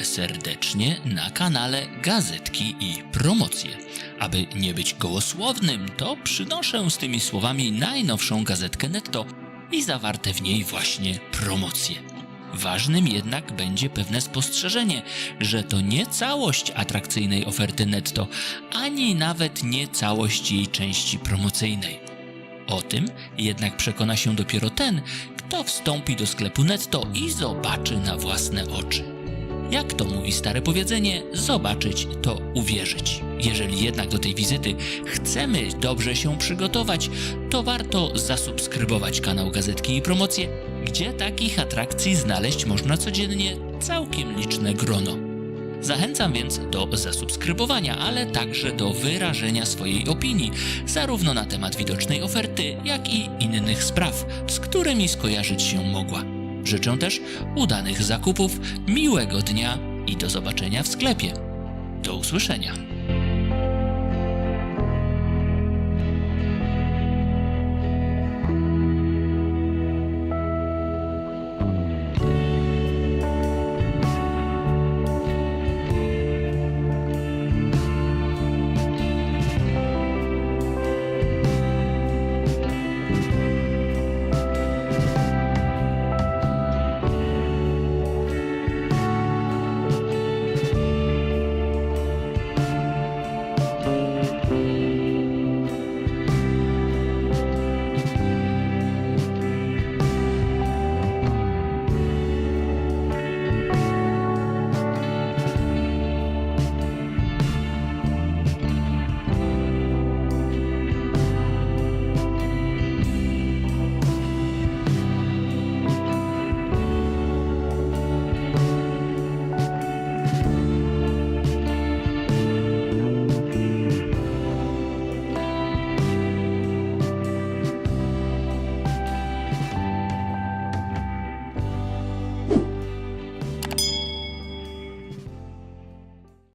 serdecznie na kanale Gazetki i Promocje. Aby nie być gołosłownym, to przynoszę z tymi słowami najnowszą gazetkę netto i zawarte w niej właśnie promocje. Ważnym jednak będzie pewne spostrzeżenie, że to nie całość atrakcyjnej oferty netto, ani nawet nie całość jej części promocyjnej. O tym jednak przekona się dopiero ten, kto wstąpi do sklepu netto i zobaczy na własne oczy. Jak to mówi stare powiedzenie, zobaczyć to uwierzyć. Jeżeli jednak do tej wizyty chcemy dobrze się przygotować, to warto zasubskrybować kanał Gazetki i Promocje, gdzie takich atrakcji znaleźć można codziennie całkiem liczne grono. Zachęcam więc do zasubskrybowania, ale także do wyrażenia swojej opinii, zarówno na temat widocznej oferty, jak i innych spraw, z którymi skojarzyć się mogła. Życzę też udanych zakupów, miłego dnia i do zobaczenia w sklepie. Do usłyszenia.